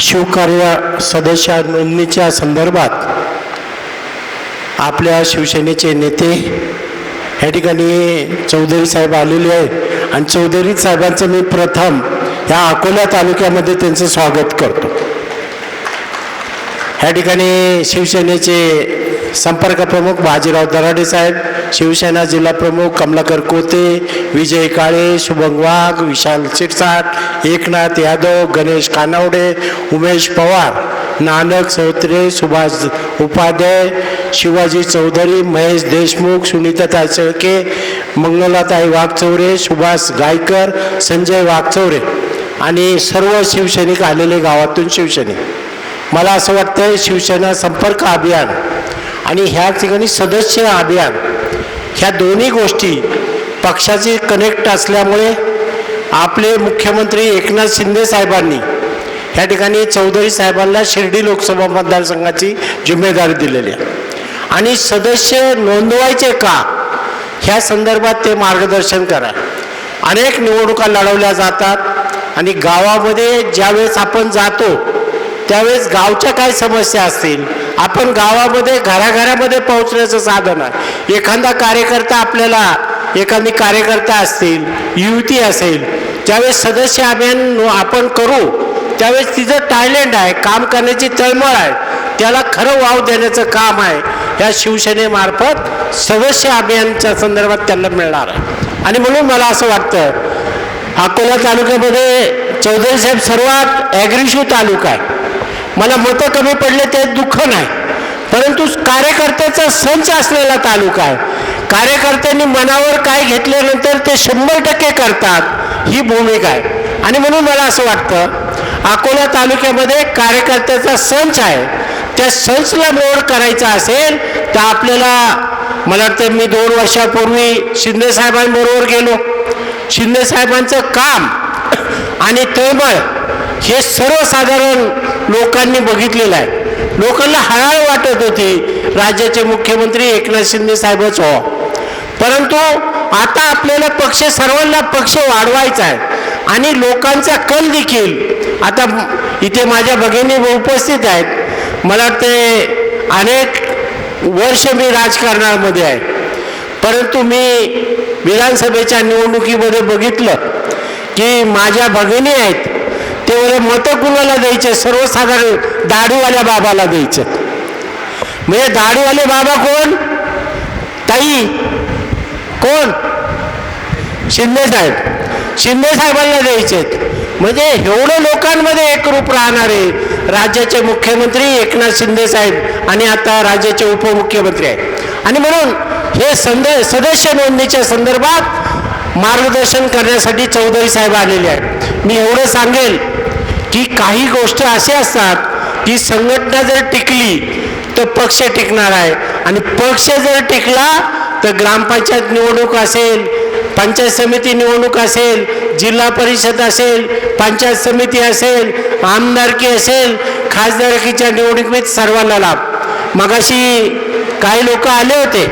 शिवकार्य सदस्य नोंदणीच्या संदर्भात आपल्या शिवसेनेचे नेते या ठिकाणी चौधरी साहेब आलेले आहेत. आणि चौधरी साहेबांचं मी प्रथम या अकोला तालुक्यामध्ये त्यांचं स्वागत करतो. या ठिकाणी शिवसेनेचे संपर्क प्रमुख बाजीराव दराडे साहेब शिवसेना जिल्हा प्रमुख कमलाकर कोते विजय काळे शुभंग वाघ विशाल शिरसाट एकनाथ यादव गणेश कानावडे उमेश पवार नानक सौत्रे सुभाष उपाध्याय शिवाजी चौधरी महेश देशमुख सुनीताताई शेळके मंगलाताई वाघचौरे सुभाष गायकर संजय वाघचौरे आणि सर्व शिवसैनिक आलेले गावातून शिवसैनिक. मला असं वाटतं शिवसेना संपर्क अभियान आणि ह्या ठिकाणी सदस्य अभियान ह्या दोन्ही गोष्टी पक्षाचे कनेक्ट असल्यामुळे आपले मुख्यमंत्री एकनाथ शिंदे साहेबांनी ह्या ठिकाणी चौधरी साहेबांना शिर्डी लोकसभा मतदारसंघाची जिम्मेदारी दिलेली आहे. आणि सदस्य नोंदवायचे का ह्या संदर्भात ते मार्गदर्शन करा. अनेक निवडणुका लढवल्या जातात आणि गावामध्ये ज्यावेळेस आपण जातो त्यावेळेस गावच्या काय समस्या असतील आपण गावामध्ये घराघरामध्ये पोहोचण्याचं साधन आहे. एखादा कार्यकर्ता आपल्याला एखादी कार्यकर्ता असतील युवती असेल ज्यावेळेस सदस्य अभियान आपण करू त्यावेळेस तिचं टॅलेंट आहे काम करण्याची तळमळ आहे त्याला खरं वाव देण्याचं काम आहे या शिवसेनेमार्फत सदस्य अभियानच्या संदर्भात त्यांना मिळणार आहे. आणि म्हणून मला असं वाटतं अकोला तालुक्यामध्ये चौधरी साहेब सर्वात ॲग्रेसिव्ह तालुका आहे. मला मतं कमी पडले ते दुःख नाही. परंतु कार्यकर्त्याचा संच असलेला तालुका आहे. कार्यकर्त्यांनी मनावर काय घेतल्यानंतर ते शंभर टक्के करतात ही भूमिका आहे. आणि म्हणून मला असं वाटतं अकोला तालुक्यामध्ये कार्यकर्त्याचा संच आहे. त्या संचला मोड करायचा असेल तर आपल्याला मला वाटतं मी दोन वर्षापूर्वी शिंदे साहेबांबरोबर गेलो. शिंदे साहेबांचं काम आणि तळमळ हे सर्वसाधारण लोकांनी बघितलेलं आहे. लोकांना हळाळ वाटत होती. राज्याचे मुख्यमंत्री एकनाथ शिंदे साहेबच हो. परंतु आता आपल्याला पक्ष सर्वांना पक्ष वाढवायचा आहे. आणि लोकांचा कल देखील. आता इथे माझ्या भगिनी उपस्थित आहेत. मला वाटते अनेक वर्ष मी राजकारणामध्ये आहे. परंतु मी विधानसभेच्या निवडणुकीमध्ये बघितलं की माझ्या भगिनी आहेत केवळ मतं कुणाला द्यायचे? सर्वसाधारण दाढीवाल्या बाबाला द्यायचे. म्हणजे दाढीवाले बाबा कोण? ताई. कोण? शिंदे साहेब. शिंदे साहेबांना द्यायचे. म्हणजे एवढं लोकांमध्ये एकरूप राहणारे राज्याचे मुख्यमंत्री एकनाथ शिंदे साहेब आणि आता राज्याचे उपमुख्यमंत्री आहेत. आणि म्हणून हे संद सदस्य नोंदणीच्या संदर्भात मार्गदर्शन करण्यासाठी चौधरी साहेब आलेले आहेत. मी एवढं सांगेल. की काही गोष्टी अशा असतात की संघटना जर टिकली तर पक्ष टिकणार आहे. आणि पक्ष जर टिकला तर ग्रामपंचायत निवडणूक असेल पंचायत समिती निवडणूक असेल जिल्हा परिषद असेल पंचायत समिती असेल आमदारकी असेल खासदारकीच्या निवडणुकीत सर्वांना लाभ. मगाशी काही लोक आले होते.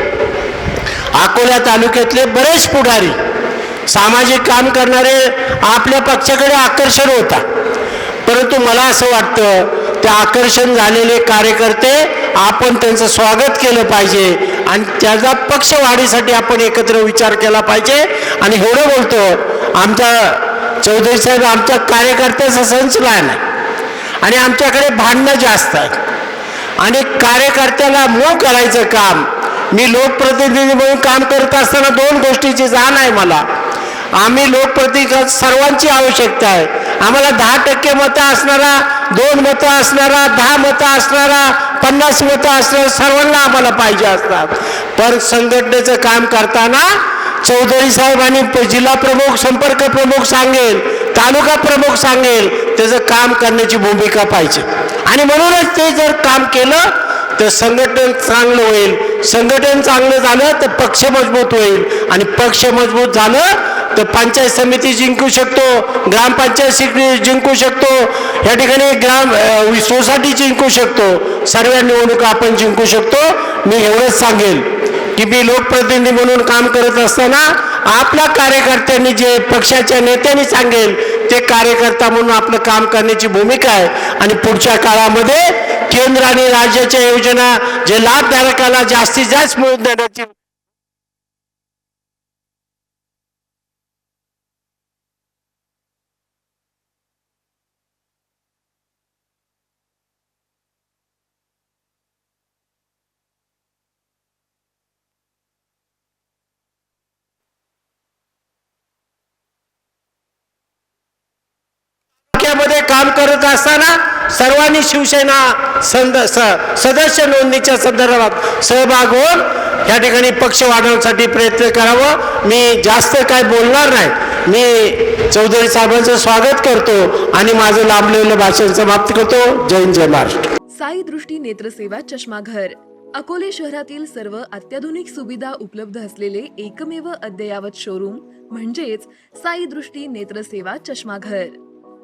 अकोला तालुक्यातले बरेच पुढारी सामाजिक काम करणारे आपल्या पक्षाकडे आकर्षण होता. परंतु मला असं वाटतं ते आकर्षण झालेले कार्यकर्ते आपण त्यांचं स्वागत केलं पाहिजे आणि त्याचा पक्ष वाढीसाठी आपण एकत्र विचार केला पाहिजे. आणि एवढं बोलतो आमचा चौधरी साहेब आमच्या कार्यकर्त्याचा संच लहान आहे. आणि आमच्याकडे भांडणं जास्त आहेत. आणि कार्यकर्त्याला मूळ करायचं काम मी लोकप्रतिनिधी म्हणून काम करत असताना दोन गोष्टीची जाण आहे मला. आम्ही लोकप्रतिनिधी सर्वांची आवश्यकता आहे. आम्हाला दहा टक्के मतं असणारा दोन मतं असणारा दहा मतं असणारा पन्नास मतं असणारा सर्वांना आम्हाला पाहिजे असतात. पण संघटनेचं काम करताना चौधरी साहेब आणि जिल्हा प्रमुख संपर्क प्रमुख सांगेल तालुका प्रमुख सांगेल त्याचं काम करण्याची भूमिका पाहिजे. आणि म्हणूनच ते जर काम केलं तर संघटन चांगलं होईल. संघटन चांगलं झालं तर पक्ष मजबूत होईल. आणि पक्ष मजबूत झालं तर पंचायत समिती जिंकू शकतो ग्रामपंचायत जिंकू शकतो या ठिकाणी ग्राम सोसायटी जिंकू शकतो. सर्व निवडणुका आपण जिंकू शकतो. मी एवढंच सांगेल की मी लोकप्रतिनिधी म्हणून काम करत असताना आपल्या कार्यकर्त्यांनी जे पक्षाच्या नेत्यांनी सांगेल ते कार्यकर्ता म्हणून आपलं काम करण्याची भूमिका आहे. आणि पुढच्या काळामध्ये केंद्र आणि राज्याच्या योजना जे लाभधारकाला जास्तीत जास्त मिळून देण्याची तालुक्यामध्ये काम करत असताना सर्वांनी शिवसेना संद सदस्य नोंदणीच्या संदर्भात सहभाग होऊन या ठिकाणी पक्ष वाढवण्यासाठी प्रयत्न करावं. मी जास्त काय बोलणार नाही. मी चौधरी साहेबांचं स्वागत करतो आणि माझं लांबलेलं भाषण समाप्त करतो. जय जय महाराष्ट्र. साई दृष्टी नेत्रसेवा चष्माघर. अकोले शहरातील सर्व अत्याधुनिक सुविधा उपलब्ध असलेले एकमेव अद्ययावत शोरूम म्हणजेच साई दृष्टी नेत्रसेवा चष्माघर.